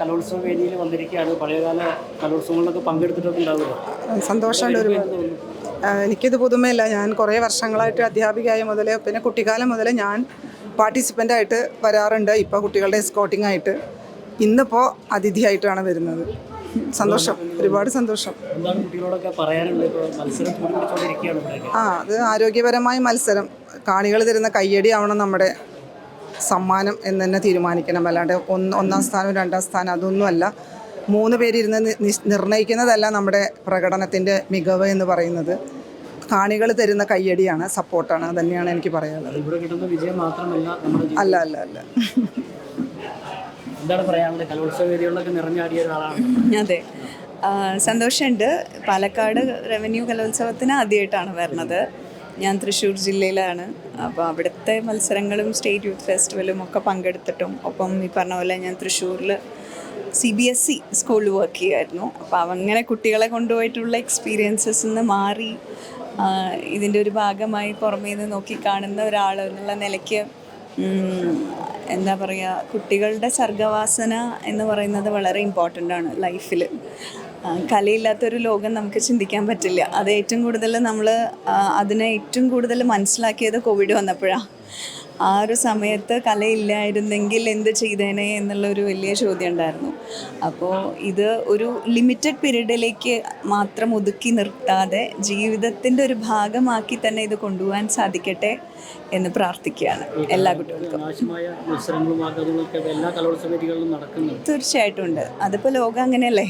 കലോത്സവ വേദിയിൽ വന്നിരിക്കുകയാണ്. പഴയകാല കലോത്സവങ്ങളിലൊക്കെ പങ്കെടുത്തിട്ടുണ്ടാവുക സന്തോഷമുണ്ട് ഒരു എനിക്കിത് പുതുമയില്ല. ഞാൻ കുറേ വർഷങ്ങളായിട്ട് അധ്യാപികയായ മുതലേ പിന്നെ കുട്ടിക്കാലം മുതലേ ഞാൻ പാർട്ടിസിപ്പന്റ് ആയിട്ട് വരാറുണ്ട്. ഇപ്പോൾ കുട്ടികളുടെ സ്കോട്ടിംഗ് ആയിട്ട്. ഇന്നിപ്പോൾ അതിഥിയായിട്ടാണ് വരുന്നത്. സന്തോഷം. ഒരുപാട് സന്തോഷം. ആ അത് ആരോഗ്യപരമായ മത്സരം. കാണികൾ തരുന്ന കയ്യടി ആവണം നമ്മുടെ സമ്മാനം എന്ന് തന്നെ തീരുമാനിക്കണം. അല്ലാണ്ട് ഒന്ന് ഒന്നാം സ്ഥാനം രണ്ടാം സ്ഥാനം അതൊന്നുമല്ല മൂന്ന് പേരിരുന്ന് നിർണയിക്കുന്നതല്ല നമ്മുടെ പ്രകടനത്തിന്റെ മികവ് എന്ന് പറയുന്നത്. കാണികൾ തരുന്ന കയ്യടിയാണ് സപ്പോർട്ടാണ് അതന്നെയാണ് തന്നെയാണ് എനിക്ക് പറയാനുള്ളത്. അല്ല അല്ല അല്ല. എന്താണ് പറയാനുള്ളത് കലോത്സവ വേദികളിലൊക്കെ നിറഞ്ഞാടിയ ഒരാളാണ്. അതെ. സന്തോഷമുണ്ട്. പാലക്കാട് റവന്യൂ കലോത്സവത്തിന് ആദ്യമായിട്ടാണ് വരുന്നത് ഞാൻ തൃശ്ശൂർ ജില്ലയിലാണ്. അപ്പോൾ അവിടുത്തെ മത്സരങ്ങളും സ്റ്റേറ്റ് യൂത്ത് ഫെസ്റ്റിവലും ഒക്കെ പങ്കെടുത്തിട്ടും. ഒപ്പം ഈ പറഞ്ഞ പോലെ ഞാൻ തൃശ്ശൂരിൽ സി ബി എസ് ഇ സ്കൂളിൽ വർക്ക് ചെയ്യുമായിരുന്നു അപ്പോൾ അങ്ങനെ കുട്ടികളെ കൊണ്ടുപോയിട്ടുള്ള എക്സ്പീരിയൻസസ് നിന്ന് മാറി ഇതിന്റെ ഒരു ഭാഗമായി പുറമേ നിന്ന് നോക്കി കാണുന്ന ഒരാൾ എന്നുള്ള നിലയ്ക്ക് എന്താ പറയുക കുട്ടികളുടെ സർഗവാസന എന്ന് പറയുന്നത് വളരെ ഇമ്പോർട്ടന്റ് ആണ് ലൈഫിൽ കലയില്ലാത്തൊരു ലോകം നമുക്ക് ചിന്തിക്കാൻ പറ്റില്ല. അത് ഏറ്റവും കൂടുതൽ നമ്മൾ അതിനെ ഏറ്റവും കൂടുതൽ മനസ്സിലാക്കിയത് കോവിഡ് വന്നപ്പോഴാണ് ആ ഒരു സമയത്ത് കലയില്ലായിരുന്നെങ്കിൽ എന്ത് ചെയ്തേനെ എന്നുള്ളൊരു വലിയ ചോദ്യം ഉണ്ടായിരുന്നു അപ്പോൾ ഇത് ഒരു ലിമിറ്റഡ് പീരീഡിലേക്ക് മാത്രം ഒതുക്കി നിർത്താതെ ജീവിതത്തിന്റെ ഒരു ഭാഗമാക്കി തന്നെ ഇത് കൊണ്ടുപോകാൻ സാധിക്കട്ടെ എന്ന് പ്രാർത്ഥിക്കുകയാണ് എല്ലാ കുട്ടികൾക്കും. തീർച്ചയായിട്ടും ഉണ്ട്. അതിപ്പോൾ ലോകം അങ്ങനെയല്ലേ?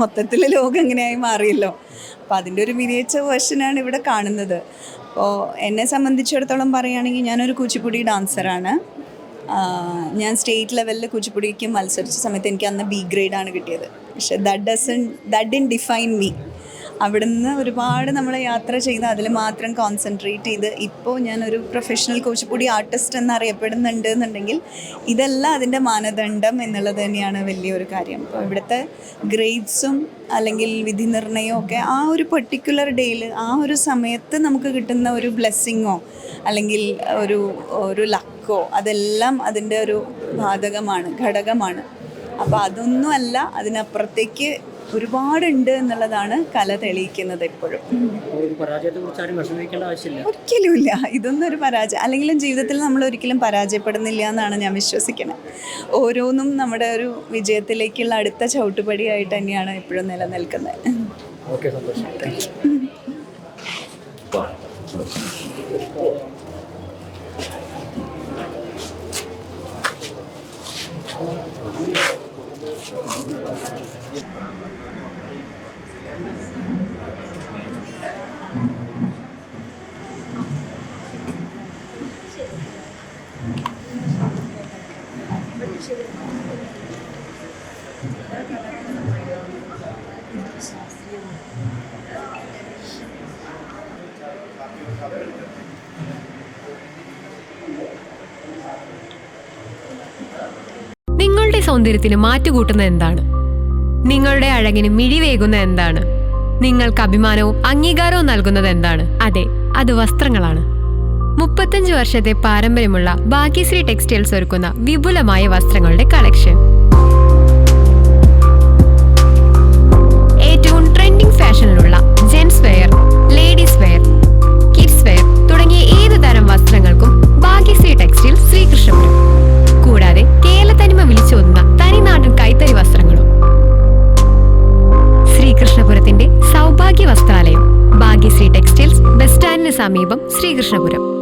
മൊത്തത്തിൽ ലോകം അങ്ങനെയായി മാറിയല്ലോ. അപ്പോൾ അതിന്റെ ഒരു മിനിയേച്ചർ വേർഷനാണ് ഇവിടെ കാണുന്നത്. അപ്പോൾ എന്നെ സംബന്ധിച്ചിടത്തോളം പറയുകയാണെങ്കിൽ ഞാനൊരു കുച്ചിപ്പുടി ഡാൻസറാണ്. ഞാൻ സ്റ്റേറ്റ് ലെവലിൽ കുച്ചിപ്പുടിക്ക് മത്സരിച്ച സമയത്ത് എനിക്ക് അന്ന് ബി ഗ്രേഡാണ് കിട്ടിയത്. പക്ഷേ that doesn't that didn't define me അവിടുന്ന് ഒരുപാട് നമ്മൾ യാത്ര ചെയ്ത് അതിൽ മാത്രം കോൺസെൻട്രേറ്റ് ചെയ്ത് ഇപ്പോൾ ഞാനൊരു പ്രൊഫഷണൽ കുച്ചിപ്പുടി ആർട്ടിസ്റ്റ് എന്നറിയപ്പെടുന്നുണ്ട് എന്നുണ്ടെങ്കിൽ ഇതല്ല അതിന്റെ മാനദണ്ഡം എന്നുള്ളത് തന്നെയാണ് വലിയൊരു കാര്യം. അപ്പോൾ ഇവിടുത്തെ ഗ്രേഡ്സും അല്ലെങ്കിൽ വിധി നിർണയവും ഒക്കെ ആ ഒരു പെർട്ടിക്കുലർ ഡേയിൽ ആ ഒരു സമയത്ത് നമുക്ക് കിട്ടുന്ന ഒരു ബ്ലെസ്സിങ്ങോ അല്ലെങ്കിൽ ഒരു ഒരു ലക്കോ അതെല്ലാം അതിന്റെ ഒരു ബാധകമാണ് ഘടകമാണ്. അപ്പോൾ അതൊന്നുമല്ല അതിനപ്പുറത്തേക്ക് ഒരുപാടുണ്ട് എന്നുള്ളതാണ് കല തെളിയിക്കുന്നത് എപ്പോഴും. ഒരിക്കലും ഒരിക്കലുമില്ല. ഇതൊന്നും ഒരു പരാജയം. അല്ലെങ്കിലും ജീവിതത്തിൽ നമ്മൾ ഒരിക്കലും പരാജയപ്പെടുന്നില്ല എന്നാണ് ഞാൻ വിശ്വസിക്കുന്നത് ഓരോന്നും നമ്മുടെ ഒരു വിജയത്തിലേക്കുള്ള അടുത്ത ചവിട്ടുപടിയായിട്ട് തന്നെയാണ് എപ്പോഴും നിലനിൽക്കുന്നത്. ഓക്കെ സന്തോഷം. നിങ്ങളുടെ സൗന്ദര്യത്തിന് മാറ്റുകൂട്ടുന്ന എന്താണ്? നിങ്ങളുടെ അഴകിന് മിഴിവേകുന്ന എന്താണ്? നിങ്ങൾക്ക് അഭിമാനവും അംഗീകാരവും നൽകുന്നത് എന്താണ്? അതെ അത് വസ്ത്രങ്ങളാണ്. മുപ്പത്തഞ്ച് വർഷത്തെ പാരമ്പര്യമുള്ള ഭാഗ്യശ്രീ ടെക്സ്റ്റൈൽസ് ഒരുക്കുന്ന വിപുലമായ വസ്ത്രങ്ങളുടെ കളക്ഷൻ. ഏറ്റവും ട്രെൻഡിംഗ് ഫാഷനിലുള്ള ജെൻസ് വെയർ. സമീപം ശ്രീകൃഷ്ണപുരം.